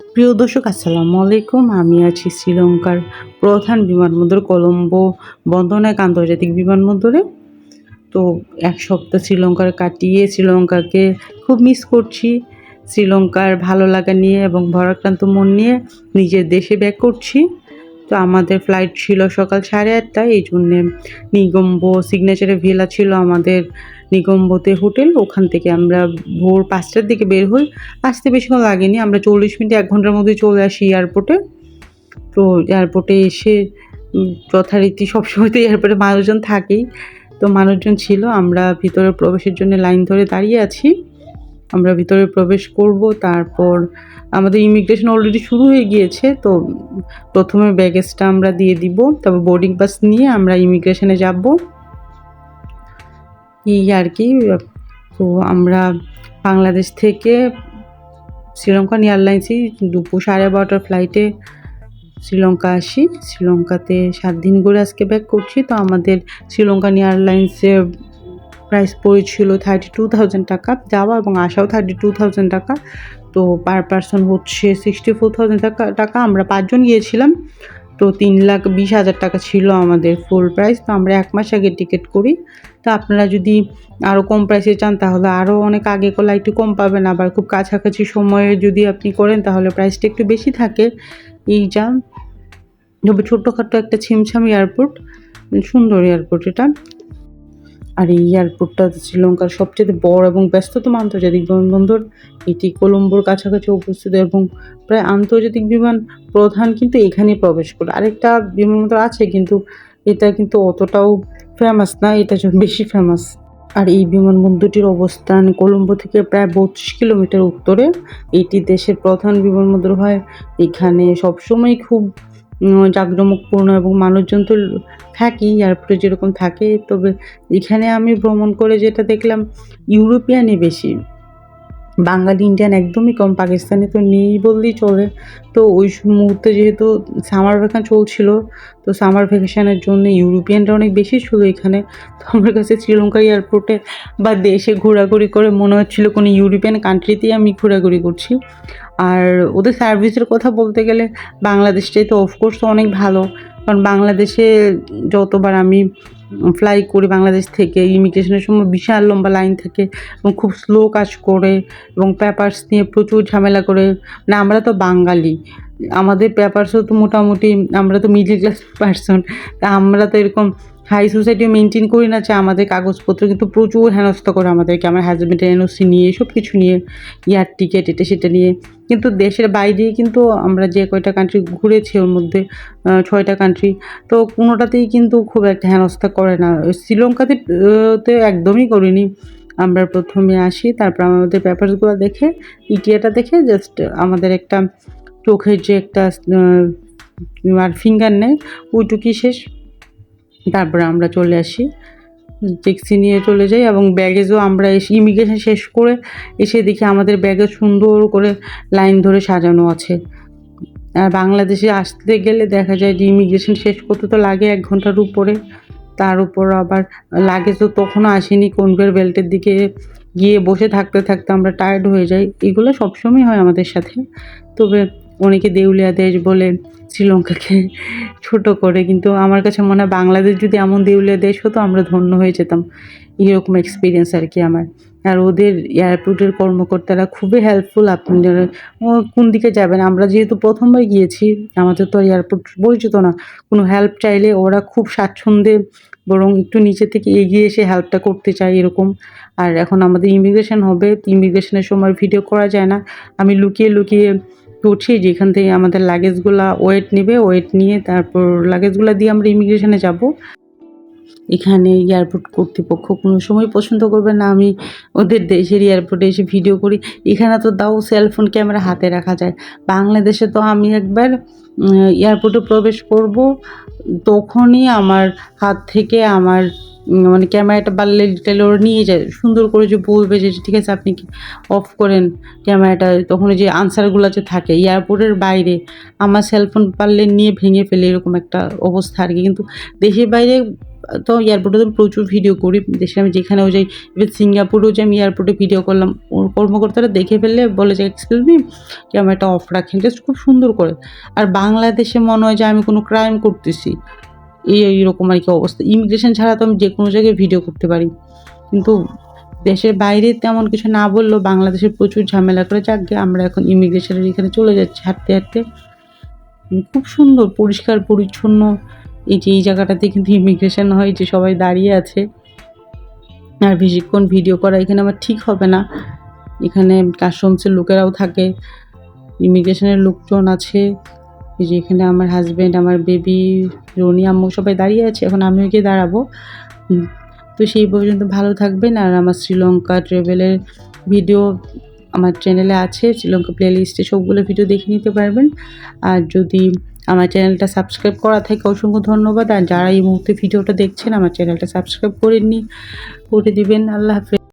প্রিয় দর্শক, আসসালামু আলাইকুম। আমি আছি শ্রীলঙ্কার প্রধান বিমানবন্দর কলম্বো বন্দনায়ক আন্তর্জাতিক বিমানবন্দরে। তো এক সপ্তাহ শ্রীলঙ্কার কাটিয়ে শ্রীলঙ্কাকে খুব মিস করছি। শ্রীলঙ্কার ভালো লাগা নিয়ে এবং ভরাক্রান্ত মন নিয়ে নিজের দেশে ব্যাক করছি। তো আমাদের ফ্লাইট ছিল সকাল সাড়ে আটটায়, এই জন্যে নিগম্ব সিগনেচারে ভিলা ছিল আমাদের নিগম্বতে হোটেল, ওখান থেকে আমরা ভোর পাঁচটার দিকে বের হই। আসতে বেশিক্ষণ লাগেনি, আমরা চল্লিশ মিনিট এক ঘণ্টার মধ্যে চলে আসি এয়ারপোর্টে তো এয়ারপোর্টে এসে যথারীতি সবসময় তো এয়ারপোর্টে মানুষজন থাকেই। তো মানুষজন ছিল, আমরা ভিতরে প্রবেশের জন্য লাইন ধরে দাঁড়িয়ে আছি। আমরা ভিতরে প্রবেশ করব, তারপর আমাদের ইমিগ্রেশন অলরেডি শুরু হয়ে গিয়েছে, তো প্রথমে ব্যাগেজটা আমরা দিয়ে দিব, তারপর বোর্ডিং পাস নিয়ে আমরা ইমিগ্রেশনে যাব। এই আর কি। তো আমরা বাংলাদেশ থেকে শ্রীলঙ্কান এয়ারলাইন্সই দুপুর সাড়ে বারোটার ফ্লাইটে শ্রীলঙ্কা আসি। শ্রীলঙ্কাতে সাত দিন করে আজকে ব্যাক করছি। তো আমাদের শ্রীলঙ্কান এয়ারলাইন্সের প্রাইস পড়েছিল থার্টি টু থাউজেন্ড টাকা। যাওয়া এবং আসাও থার্টি টু থাউজেন্ড টাকা। তো পার পার্সন হচ্ছে সিক্সটি ফোর থাউজেন্ড টাকা টাকা। আমরা পাঁচজন গিয়েছিলাম। তো তিন লাখ বিশ হাজার টাকা ছিল আমাদের ফুল প্রাইস তো আমরা এক মাস আগে টিকিট করি। তো আপনারা যদি আরও কম প্রাইসে চান, তাহলে আরও অনেক আগে করলে একটু কম পাবেন। আবার খুব কাছাকাছি সময়ে যদি আপনি করেন, তাহলে প্রাইসটা একটু বেশি থাকে। এই যা তবে ছোটোখাটো একটা ছিমছাম এয়ারপোর্ট সুন্দর এয়ারপোর্ট এটা। আর এই এয়ারপোর্টটা শ্রীলঙ্কার সবচেয়ে বড় এবং ব্যস্ততম আন্তর্জাতিক বিমানবন্দর। এটি কলম্বোর কাছাকাছি অবস্থিত এবং প্রায় আন্তর্জাতিক বিমান প্রধান কিন্তু এখানে প্রবেশ করে। আরেকটা বিমানবন্দর আছে কিন্তু এটা কিন্তু অতটাও ফেমাস না এটা বেশি ফেমাস আর এই বিমানবন্দরটির অবস্থান কলম্বো থেকে প্রায় বত্রিশ কিলোমিটার উত্তরে। এটি দেশের প্রধান বিমানবন্দর হয়। এখানে সবসময় খুব জাঁকজমকপূর্ণ এবং মানুষজন তো থাকি এয়ারপোর্টে যেরকম থাকে, তবে এখানে আমি ভ্রমণ করে যেটা দেখলাম, ইউরোপিয়ানই বেশি। বাঙালি ইন্ডিয়ান একদমই কম, পাকিস্তানে তো নেই বললেই চলে। তো ওই মুহূর্তে যেহেতু সামার ভ্যাকেশন চলছিল, তো সামার ভ্যাকেশনের জন্য ইউরোপিয়ানরা অনেক বেশি ছিল এখানে। তো আমার কাছে শ্রীলঙ্কা এয়ারপোর্টে বা দেশে ঘোরাঘুরি করে মনে হচ্ছিল কোনো ইউরোপিয়ান কান্ট্রিতেই আমি ঘোরাঘুরি করছি। আর ওদের সার্ভিসের কথা বলতে গেলে বাংলাদেশটাই তো অফকোর্স অনেক ভালো। কারণ বাংলাদেশে যতবার আমি ফ্লাই করি বাংলাদেশ থেকে ইমিগ্রেশনের সময় বিশাল লম্বা লাইন থাকে এবং খুব স্লো কাজ করে এবং পেপার্স নিয়ে প্রচুর ঝামেলা করে। না আমরা তো বাঙালি, আমাদের পেপার্সও তো মোটামুটি, আমরা তো মিডল ক্লাস পার্সন তা আমরা তো এরকম হাই সোসাইটিও মেনটেন করি না যে আমাদের কাগজপত্র কিন্তু প্রচুর হেনস্থা করে আমাদেরকে, আমার হাজব্যান্ডের এনওসি নিয়ে সব কিছু নিয়ে ইয়ার টিকিট এটা সেটা নিয়ে। কিন্তু দেশের বাইরেই কিন্তু আমরা যে কয়টা কান্ট্রি ঘুরেছি ওর মধ্যে ছয়টা কান্ট্রি তো কোনোটাতেই কিন্তু খুব একটা হেনস্থা করে না। শ্রীলঙ্কাতে তো একদমই করিনি। আমরা প্রথমে আসি, তারপর আমাদের পেপারসগুলো দেখে ইটিয়াটা দেখে জাস্ট আমাদের একটা চোখের যে একটা আর ফিঙ্গার নেয়, ওইটুকুই শেষ। তারপরে আমরা চলে আসি। ট্যাক্সি নিয়ে চলে যাই এবং ব্যাগেজও আমরা এসে ইমিগ্রেশন শেষ করে এসে দেখি আমাদের ব্যাগে সুন্দর করে লাইন ধরে সাজানো আছে। আর বাংলাদেশে আসতে গেলে দেখা যায় যে ইমিগ্রেশন শেষ করতে তো লাগে এক ঘণ্টার উপরে। তার উপর আবার লাগেজ তো তখনও আসেনি কনভের বেল্টের দিকে গিয়ে বসে থাকতে থাকতে আমরা টায়ার্ড হয়ে যাই। এগুলো সবসময় হয় আমাদের সাথে। তবে অনেকে দেউলিয়া দেশ বলে শ্রীলঙ্কাকে ছোট করে, কিন্তু আমার কাছে মনে হয় বাংলাদেশ যদি এমন দেউলিয়া দেশ হতো, আমরা ধন্য হয়ে যেতাম। এরকম এক্সপিরিয়েন্স আর কি আমার। আর ওদের এয়ারপোর্টের কর্মকর্তারা খুবই হেল্পফুল আপনারা ও কোন দিকে যাবেন? আমরা যেহেতু প্রথমবার গিয়েছি, আমাদের তো এয়ারপোর্ট পরিচিত না। কোনো হেল্প চাইলে ওরা খুব স্বাচ্ছন্দ্যে বরং একটু নিচে থেকে এগিয়ে এসে হেল্পটা করতে চায় এরকম। আর এখন আমাদের ইমিগ্রেশন হবে ইমিগ্রেশনের সময় ভিডিও করা যায় না। আমি লুকিয়ে লুকিয়ে করছি যেখান থেকে আমাদের লাগেজগুলা ওয়েট নেবে ওয়েট নিয়ে তারপর লাগেজগুলা দিয়ে আমরা ইমিগ্রেশনে যাব। এখানে এয়ারপোর্ট কর্তৃপক্ষ কোনো সময় পছন্দ করবে না, আমি ওদের দেশের এয়ারপোর্টে এসে ভিডিও করি। এখানে তো দাও সেলফোন ক্যামেরা হাতে রাখা যায়। বাংলাদেশে তো আমি একবার এয়ারপোর্টে প্রবেশ করব, তখনই আমার হাত থেকে আমার মানে ক্যামেরাটা বাড়লে ডিটেল ওরা নিয়ে যায়, সুন্দর করে যে বলবে যে, ঠিক আছে, আপনি কি অফ করেন? ক্যামেরাটা, তখন যে আনসারগুলো যে থাকে এয়ারপোর্টের বাইরে, আমার সেলফোন পারলে নিয়ে ভেঙে ফেলে, এরকম একটা অবস্থা আর কি। কিন্তু দেশের বাইরে, তো এয়ারপোর্টে তো প্রচুর ভিডিও করি। দেশে আমি যেখানেও যাই এবার সিঙ্গাপুরেও যে আমি এয়ারপোর্টে ভিডিও করলাম, ওর কর্মকর্তারা দেখে ফেললে, বলে যে এক্সকিউজ মি কি আমার একটা অফ রাখেন। জাস্ট খুব সুন্দর করে। আর বাংলাদেশে মনে হয় যে আমি কোনো ক্রাইম করতেছি। এই এইরকম আর কি অবস্থা। ইমিগ্রেশন ছাড়া তো আমি যে কোনো জায়গায় ভিডিও করতে পারি। কিন্তু দেশের বাইরে তেমন কিছু না বললেও বাংলাদেশের প্রচুর ঝামেলা করে, যাক আমরা এখন ইমিগ্রেশনের এখানে চলে যাচ্ছি হাঁটতে হাঁটতে। খুব সুন্দর, পরিষ্কার, পরিচ্ছন্ন। এই যে, এই জায়গাটাতে কিন্তু ইমিগ্রেশন হয়, যে সবাই দাঁড়িয়ে আছে। আর বেশিক্ষণ ভিডিও করা এখানে আমার ঠিক হবে না। এখানে কাস্টমসের লোকেরাও থাকে। ইমিগ্রেশনের লোকজন আছে। যে এখানে আমার হাজব্যান্ড আমার বেবি রনি, আম্মু সবাই দাঁড়িয়ে আছে, এখন আমিও গিয়ে দাঁড়াবো। তো সেই পর্যন্ত ভালো থাকবেন আর আমার শ্রীলঙ্কা ট্রেভেলের ভিডিও আমার চ্যানেলে আছে, শ্রীলঙ্কা প্লেলিস্টে সবগুলো ভিডিও দেখে নিতে পারবেন। আর যদি আমার চ্যানেলটা সাবস্ক্রাইব করা থাকে, অসংখ্য ধন্যবাদ। আর যারা এই মুহূর্তে ভিডিওটা দেখছেন, আমার চ্যানেলটা সাবস্ক্রাইব করে করেননি করে দিবেন। আল্লাহ হাফেজ।